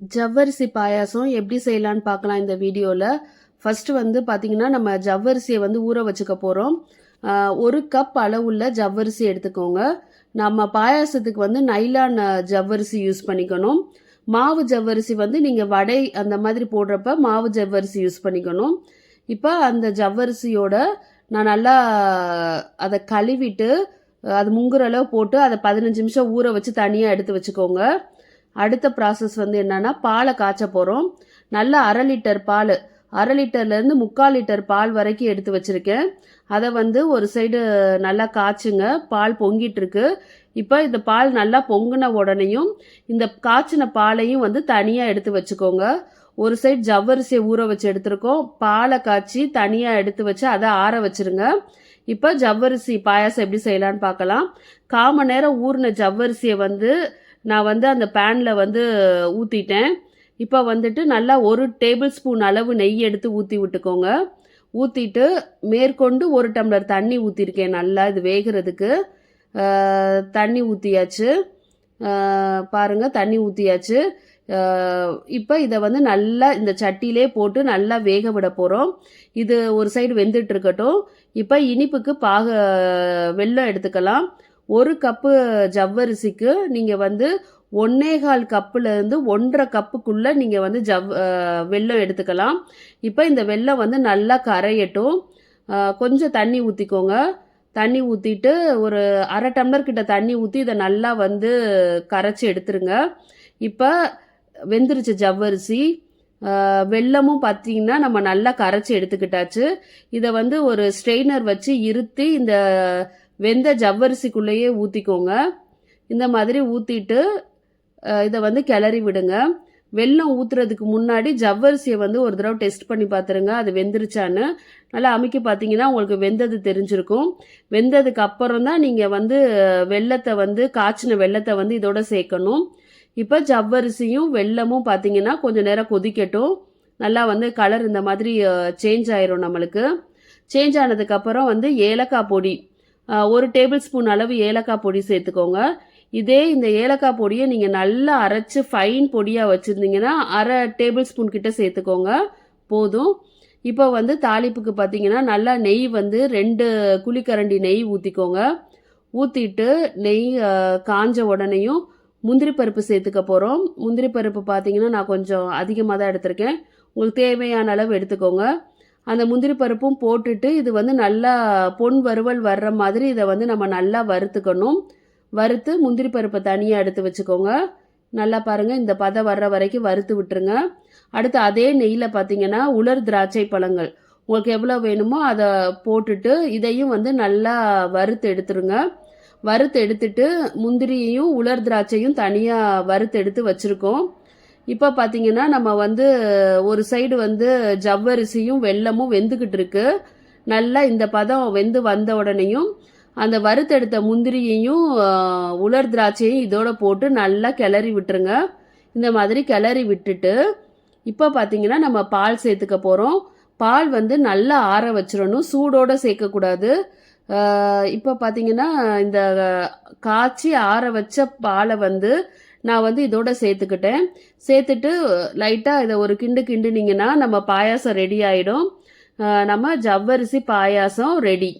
ஜவ்வரிசி பாயாசம் எப்படி செய்யலான்னு பார்க்கலாம் இந்த வீடியோவில் ஃபஸ்ட்டு வந்து பார்த்திங்கன்னா நம்ம ஜவ்வரிசியை வந்து ஊற வச்சுக்க போகிறோம் ஒரு கப் அளவுள்ள ஜவ்வரிசி எடுத்துக்கோங்க. நம்ம பாயாசத்துக்கு வந்து நைலான் ஜவ்வரிசி யூஸ் பண்ணிக்கணும். மாவு ஜவ்வரிசி வந்து நீங்கள் வடை அந்த மாதிரி போடுறப்ப மாவு ஜவ்வரிசி யூஸ் பண்ணிக்கணும். இப்போ அந்த ஜவ்வரிசியோட நான் நல்லா அதை கழுவிட்டு அது முங்குற அளவு போட்டு அதை பதினஞ்சு நிமிஷம் ஊற வச்சு தனியாக எடுத்து வச்சுக்கோங்க. அடுத்த ப்ராசஸ் வந்து என்னன்னா பாலை காய்ச்ச போகிறோம் நல்லா அரை லிட்டர் பால் அரை லிட்டர்லேருந்து முக்கால் லிட்டர் பால் வரைக்கும் எடுத்து வச்சுருக்கேன். அதை வந்து ஒரு சைடு நல்லா காய்ச்சுங்க. பால் பொங்கிட்டுருக்கு இப்போ இந்த பால் நல்லா பொங்கின உடனேயும் இந்த காய்ச்சின பாலையும் வந்து தனியாக எடுத்து வச்சுக்கோங்க. ஒரு சைடு ஜவ்வரிசியை ஊற வச்சு எடுத்திருக்கோம். பாலை காய்ச்சி தனியாக எடுத்து வச்சு அதை ஆற வச்சிருங்க. இப்போ ஜவ்வரிசி பாயாசம் எப்படி செய்யலான்னு பார்க்கலாம். கால் மணி நேரம் ஊறின ஜவ்வரிசியை வந்து நான் வந்து அந்த பேனில் வந்து ஊற்றிட்டேன் இப்போ வந்துட்டு நல்லா ஒரு டேபிள் ஸ்பூன் அளவு நெய் எடுத்து ஊற்றி விட்டுக்கோங்க. ஊற்றிட்டு மேற்கொண்டு ஒரு டம்ளர் தண்ணி ஊற்றிருக்கேன் நல்லா இது வேகிறதுக்கு. தண்ணி ஊற்றியாச்சு பாருங்கள் தண்ணி ஊற்றியாச்சு இப்போ இதை வந்து நல்லா இந்த சட்டியிலே போட்டு நல்லா வேக விட போகிறோம் இது ஒரு சைடு வெந்துட்டு இருக்கட்டும். இப்போ இனிப்புக்கு பாக வெல்லம் எடுத்துக்கலாம். ஒரு கப்பு ஜவ்வரிசிக்கு நீங்கள் வந்து ஒன்னேகால் கப்புலேருந்து ஒன்றரை கப்புக்குள்ளே நீங்கள் வந்து ஜவ் வெல்லம் எடுத்துக்கலாம். இப்போ இந்த வெல்லம் வந்து நல்லா கரையட்டும். கொஞ்சம் தண்ணி ஊற்றிக்கோங்க தண்ணி ஊற்றிட்டு ஒரு அரை டம்ளர் கிட்ட தண்ணி ஊற்றி இதை நல்லா வந்து கரைச்சி எடுத்துருங்க. இப்போ வெந்துருச்சு ஜவ்வரிசி. வெள்ளமும் வெல்லமும் பார்த்தீங்கன்னா நம்ம நல்லா கரைச்சி எடுத்துக்கிட்டாச்சு. இதை வந்து ஒரு ஸ்ட்ரெயினர் வச்சு இருத்தி இந்த வெந்த ஜவ்வரிசிக்குள்ளேயே ஊற்றிக்கோங்க இந்த மாதிரி ஊற்றிட்டு இதை வந்து கிளறி விடுங்க. வெல்லம் ஊற்றுறதுக்கு முன்னாடி ஜவ்வரிசியை வந்து ஒரு தடவை டெஸ்ட் பண்ணி பார்த்துருங்க அது வெந்துருச்சான்னு. நல்லா அமைக்க பார்த்தீங்கன்னா உங்களுக்கு வெந்தது தெரிஞ்சிருக்கும். வெந்ததுக்கு அப்புறம் தான் நீங்கள் வந்து வெல்லத்தை வந்து காய்ச்சின வெல்லத்தை வந்து இதோட சேர்க்கணும். இப்போ ஜவ்வரிசியும் வெல்லமும் பார்த்தீங்கன்னா கொஞ்சம் நேரம் கொதிக்கட்டும். நல்லா வந்து கலர் இந்த மாதிரி சேஞ்ச் ஆயிரும் நம்மளுக்கு. சேஞ்ச் ஆனதுக்கப்புறம் வந்து ஏலக்காய் பொடி ஒரு டேபிள் ஸ்பூன் அளவு ஏலக்காய் பொடி சேர்த்துக்கோங்க. இதே இந்த ஏலக்காய் பொடியை நீங்கள் நல்லா அரைச்சு ஃபைன் பொடியாக வச்சுருந்தீங்கன்னா அரை டேபிள் ஸ்பூன் கிட்ட சேர்த்துக்கோங்க. போதும். இப்போ வந்து தாளிப்புக்கு பார்த்தீங்கன்னா நல்லா நெய் வந்து ரெண்டு குழிக்கரண்டி நெய் ஊற்றிக்கோங்க ஊற்றிட்டு நெய் காஞ்ச உடனேயும் முந்திரி பருப்பு சேர்த்துக்க போகிறோம் முந்திரி பருப்பு பார்த்தீங்கன்னா நான் கொஞ்சம் அதிகமாக தான் எடுத்திருக்கேன். உங்களுக்கு தேவையான அளவு எடுத்துக்கோங்க. அந்த முந்திரி பருப்பும் போட்டுட்டு இது வந்து நல்லா பொன் வறுவல் வர்ற மாதிரி இதை வந்து நம்ம நல்லா வறுத்துக்கணும். வறுத்து முந்திரி பருப்பை தனியாக எடுத்து வச்சுக்கோங்க. நல்லா பாருங்கள் இந்த பதம் வர்ற வரைக்கும் வறுத்து விட்டுருங்க. அடுத்து அதே நெய்யில் பார்த்தீங்கன்னா உலர் திராட்சை பழங்கள். உங்களுக்கு எவ்வளோ வேணுமோ அதை போட்டுட்டு இதையும் வந்து நல்லா வறுத்து எடுத்துருங்க. வறுத்து எடுத்துட்டு முந்திரியையும் உலர் திராட்சையும் தனியாக வறுத்து எடுத்து வச்சுருக்கோம். இப்போ பார்த்தீங்கன்னா நம்ம வந்து ஒரு சைடு வந்து ஜவ்வரிசியும் வெல்லமும் வெந்துக்கிட்டு இருக்கு. நல்லா இந்த பதம் வெந்து வந்த உடனேயும் அந்த வறுத்தெடுத்த முந்திரியையும் உலர் திராட்சையும் இதோட போட்டு நல்லா கிளறி விட்டுருங்க. இந்த மாதிரி கிளறி விட்டுட்டு இப்போ பார்த்தீங்கன்னா நம்ம பால் சேர்த்துக்க போகிறோம் பால் வந்து நல்லா ஆற வச்சிடணும். சூடோடு சேர்க்கக்கூடாது இப்போ பார்த்தீங்கன்னா இந்த காய்ச்சி ஆற வச்ச பாலை வந்து நான் வந்து இதோட சேர்த்துக்கிட்டேன். சேர்த்துட்டு லைட்டாக இதை ஒரு கிண்டு கிண்டுனிங்கன்னா நம்ம பாயாசம் ரெடி ஆகிடும் நம்ம ஜவ்வரிசி பாயாசம் ரெடி